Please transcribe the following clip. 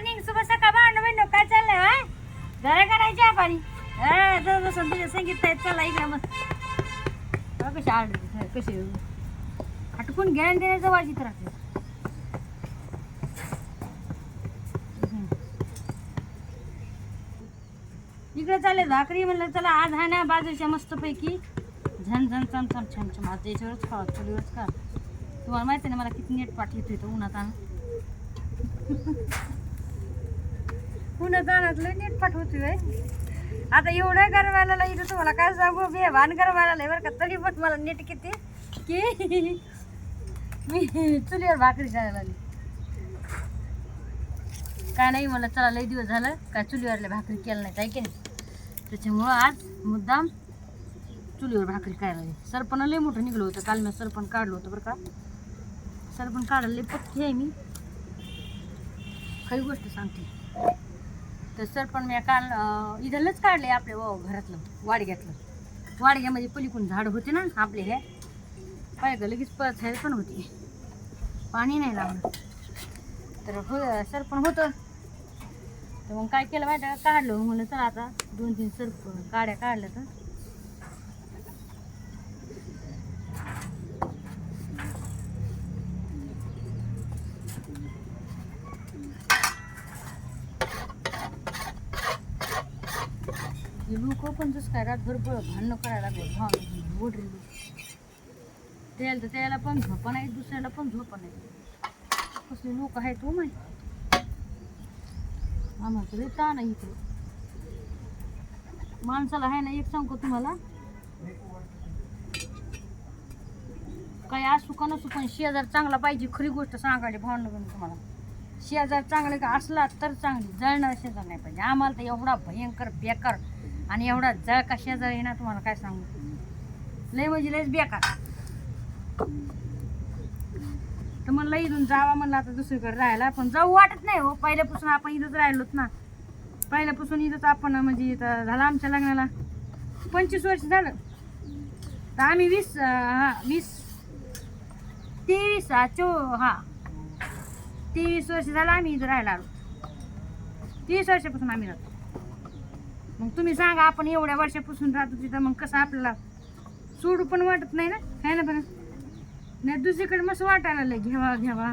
Morning सुबह सकाळ भांडण बहिण काय चाललंय होय? जरा करायची आपण पाणी. हा, संगीत आहे चला इकडे मग. कशी आडली कशी आटकून घेण्या देण्याचं वाजीत राहते इकडे चालले भाकरी म्हणलं चला आज हा ना बाजूच्या मस्तपैकी. झन झन चम चम छम छम. आज याच्यावरच खावा चुलीवरच खा. तुम्हाला माहिती आहे ना मला किती नेट पाठ येतो इथं उन्हात पुन्हा जाणार लय नीट पाठवतोय आता एवढं गरवायला इथं तुम्हाला काय सांगू? मी भान गरवायला बरं का? तरी पण मला नेट किती? की? मी चुलीवर भाकरी करायला लागली. काय नाही मला चला लय दिवस झालं काय चुलीवरल्या भाकरी केलं नाही काय की नाही. त्याच्यामुळं आज मुद्दाम चुलीवर भाकरी करायला सरपण लय मोठं निघलं होतं. काल मी सरपण काढलं होतं बरं का. सरपण काढायला लय पक्की आहे मी. खरी गोष्ट सांगते. तर सरपण मी काल अं, इथलंच काढले आपले व घरातलं वाडग्यातलं. वाडग्यामध्ये पलीकडून झाड होते ना आपले हे. पाहिजे लगेच पळत पण होती. पाणी नाही लावलं तर हो सरपण होतं. तर मग काय केलं माहिती का? काढलं. मग म्हणलं चला आता दोन तीन सरप गाड्या काढल्या तर. लोक पण जसं काय रातभर भांडणं करायला लागले भाव ओढरी त्याला तर त्याला पण झोपा नाही दुसऱ्याला पण झोपा नाही. कसले लोक आहेत हो माहिती? आम्हाला ताण आहे इकडे. माणसाला आहे ना एक सांगतो तुम्हाला. काही असू का नसू पण शेजार चांगला पाहिजे खरी गोष्ट सांगायची भावना पण तुम्हाला. शेजार चांगले का असला तर चांगली. जळणार शेजार नाही पाहिजे. आम्हाला तर एवढा भयंकर बेकार आणि एवढा जळ का शेजार आहे ना तुम्हाला काय सांगू? लय म्हणजे लयच बेकार. तर म्हणलं इथून जावा म्हणलं आता दुसरीकडे राहायला. पण जाऊ वाटत नाही हो पहिल्यापासून आपण इथंच राहिलोत ना. पहिल्यापासून इथंच आपण म्हणजे इथं झालं आमच्या लग्नाला. पंचवीस वर्ष झालं. तर आम्ही वीस हां वीस तेवीस हा चो हा. तेवीस वर्ष झालं आम्ही इथं राहायला आलो. तीस वर्षापासून आम्ही राहतो. मग तुम्ही सांगा आपण एवढ्या वर्षापासून राहतो तिथं मग कसं आपल्याला सोडू पण वाटत नाही ना? है ना बरं? नाही दुसरीकडे मस्त वाटायला लागलं घ्यावा घ्यावा